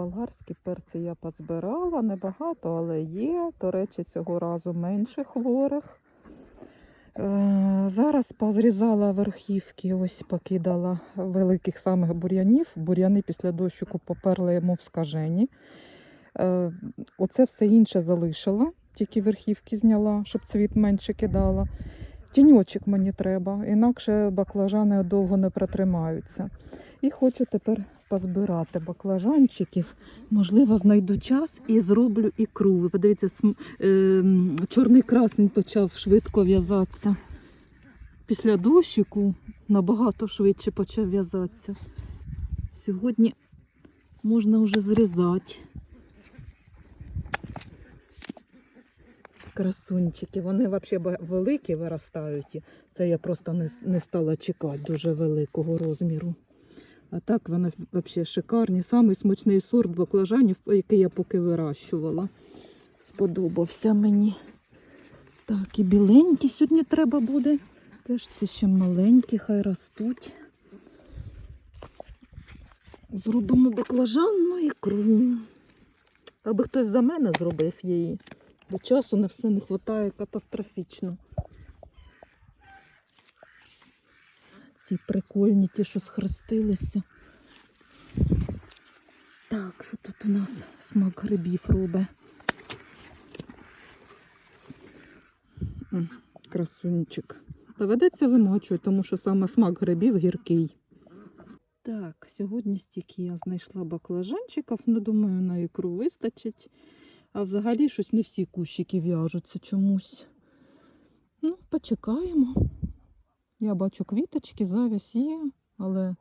Болгарські перці я позбирала, небагато, але є. До речі, цього разу менше хворих. Е, Зараз позрізала верхівки, ось покидала великих самих бур'янів. Бур'яни після дощику поперли йому в скажені. Е, Оце все інше залишила, тільки верхівки зняла, щоб цвіт менше кидала. Тіньочок мені треба, інакше баклажани довго не протримаються. І хочу тепер позбирати баклажанчиків. Можливо, знайду час і зроблю ікру. Ви подивіться, см- е, чорний красень почав швидко в'язатися. Після дощику набагато швидше почав в'язатися. Сьогодні можна вже зрізати. Красунчики, вони взагалі великі виростають. Це я просто не, не стала чекати дуже великого розміру. А так вони взагалі шикарні. Самий смачний сорт баклажанів, який я поки вирощувала. Сподобався мені. Так, і біленькі сьогодні треба буде. Теж ці ще маленькі, хай ростуть. Зробимо баклажанну ікру. Аби хтось за мене зробив її, бо часу на все не вистачає катастрофічно. Ці прикольні, ті, що схрестилися. Так, що тут у нас смак грибів робить? Красунчик. Доведеться вимочувати, тому що саме смак грибів гіркий. Так, сьогодні стільки я знайшла баклажанчиків, не думаю, на ікру вистачить. А взагалі щось не всі кущики в'яжуться чомусь. Ну, почекаємо. Я бачу квіточки, завязь є, але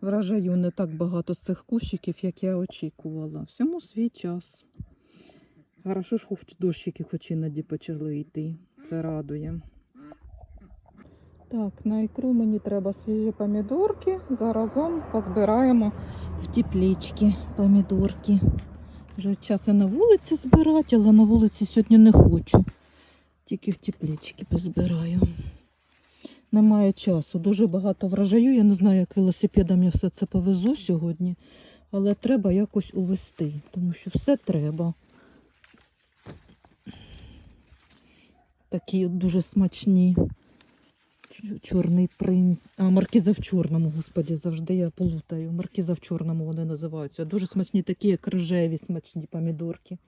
врожаю не так багато з цих кущиків, як я очікувала. Всьому свій час. Хорошо ж хоч дощики хоч іноді почали йти. Це радує. Так, на ікру мені треба свіжі помідорки. Заразом позбираємо в теплічки помідорки. Вже час і на вулиці збирати, але на вулиці сьогодні не хочу. Тільки в теплічки позбираю. Немає часу. Дуже багато врожаю. Я не знаю, як велосипедом я все це повезу сьогодні. Але треба якось увести, тому що все треба. Такі дуже смачні. Чорний принц. А, маркіза в чорному, господі, завжди я полутаю. Маркіза в чорному вони називаються. Дуже смачні такі, як рожеві смачні помідорки.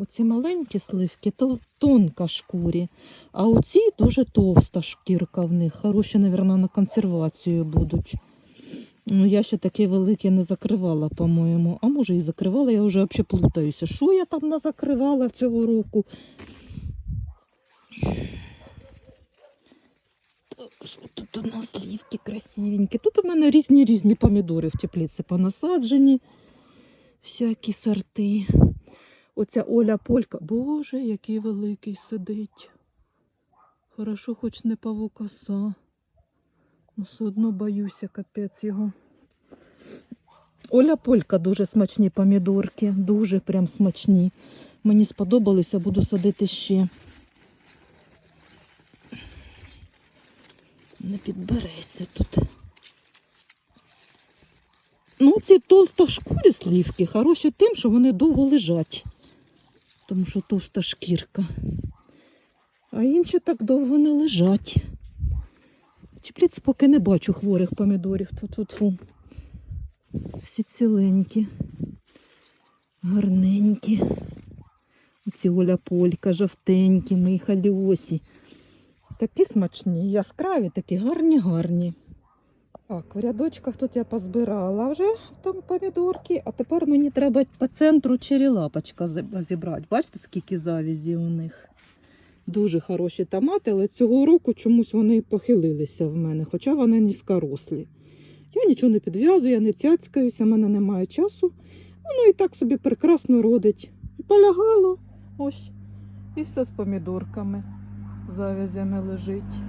Оці маленькі сливки то тонка шкурі, а оці дуже товста шкірка в них. Хороші, мабуть, на консервацію будуть. Ну, я ще такі великі не закривала, по-моєму. А може і закривала, я вже взагалі плутаюся. Що я там не закривала цього року? Так, що тут у нас слівки красивенькі. Тут у мене різні різні помідори в тепліці понасаджені. Всякі сорти. Оця Оля Полька. Боже, який великий сидить. Хорошо, хоч не павукоса. Ну, все одно боюся, капець його. Оля Полька дуже смачні помідорки. Дуже прям смачні. Мені сподобалися, буду садити ще. Не підбереся тут. Ну, ці толстошкурі слівки хороші тим, що вони довго лежать. Тому що товста шкірка. А інші так довго не лежать. В поки не бачу хворих помідорів. Тут тут фу. Всі ціленькі, гарненькі. Оці Оля Полька, жовтенькі, мої халіосі. Такі смачні, яскраві, такі гарні, гарні. Так, в рядочках тут я позбирала вже там помідорки, а тепер мені треба по центру черелапочка зібрати. Бачите, скільки завізі у них. Дуже хороші томати, але цього року чомусь вони похилилися в мене, хоча вони низькорослі. Я нічого не підв'язую, я не цяцькаюся, в мене немає часу. Воно і так собі прекрасно родить. І полягало ось. І все з помідорками, завязями лежить.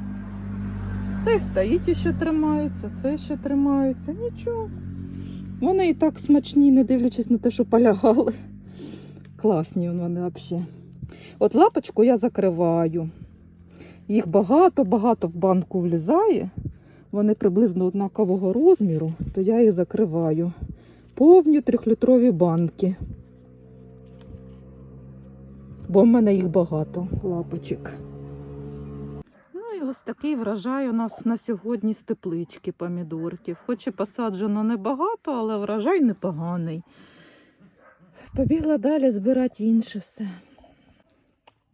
Цей стоїть і ще тримається, цей ще тримається. Нічого. Вони і так смачні, не дивлячись на те, що полягали. Класні вони взагалі. От лапочку я закриваю. Їх багато-багато в банку влізає. вони приблизно однакового розміру, то я їх закриваю. Повні трьохлітрові банки. Бо в мене їх багато, лапочок. І ось такий врожай у нас на сьогодні з теплички помідорків. Хоч і посаджено небагато, але врожай непоганий. Побігла далі збирати інше все.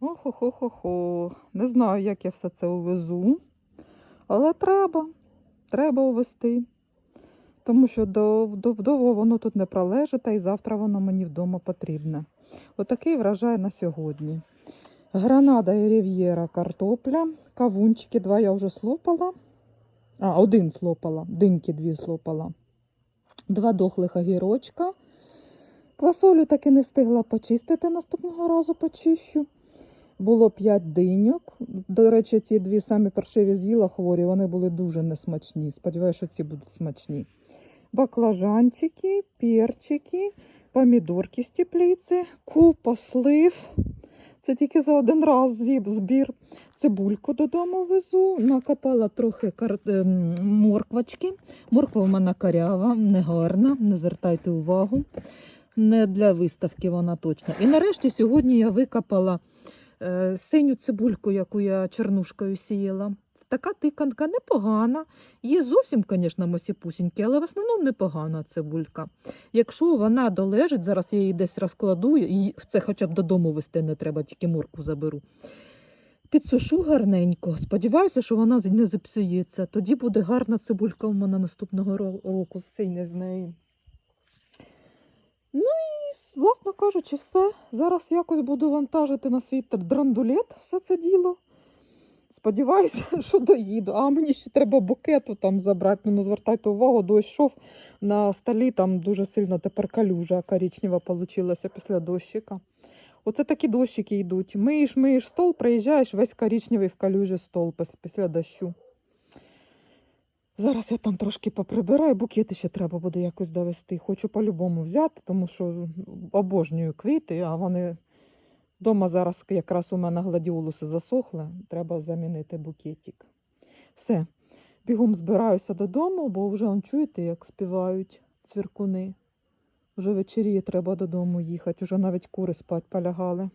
Охо-хо-хо-хо. Не знаю, як я все це увезу. Але треба. Треба увезти. Тому що до, до, воно тут не пролежить, та й завтра воно мені вдома потрібне. Отакий врожай на сьогодні. Гранада і рів'єра картопля. Кавунчики два я вже слопала. А, один слопала, диньки дві слопала. Два дохлих огірочка. Квасолю таки не встигла почистити, наступного разу почищу. Було 5 диньок. До речі, ті дві самі паршиві з'їла хворі, вони були дуже несмачні. Сподіваюся, що ці будуть смачні. Баклажанчики, перчики, помідорки з теплиці, купа слив. Це тільки за один раз зіб збір. Цибульку додому везу, накопала трохи кар... морквачки. морквочки. Морква в мене карява, негарна, не звертайте увагу. Не для виставки вона точно. І нарешті сьогодні я викопала е, синю цибульку, яку я чернушкою сіяла. Така тиканка непогана. Є зовсім, звісно, масіпусінькі, але в основному непогана цибулька. Якщо вона долежить, зараз я її десь розкладу, і це хоча б додому вести не треба, тільки морку заберу. Підсушу гарненько. Сподіваюся, що вона не зіпсується. Тоді буде гарна цибулька у мене наступного ро- року, синя з неї. Ну і, власне кажучи, все. Зараз якось буду вантажити на свій драндулет все це діло. Сподіваюся, що доїду. А мені ще треба букету там забрати. Ну, звертайте увагу, дощ йшов на столі, там дуже сильно тепер калюжа коричнева получилася після дощика. Оце такі дощики йдуть. Миєш, миєш стол, приїжджаєш, весь коричневий в калюжі стол після дощу. Зараз я там трошки поприбираю, букети ще треба буде якось довести. Хочу по-любому взяти, тому що обожнюю квіти, а вони вдома зараз якраз у мене гладіолуси засохли. Треба замінити букетик. Все, бігом збираюся додому, бо вже он, чуєте, як співають цвіркуни. Вже вечеріє, треба додому їхати, вже навіть кури спать полягали.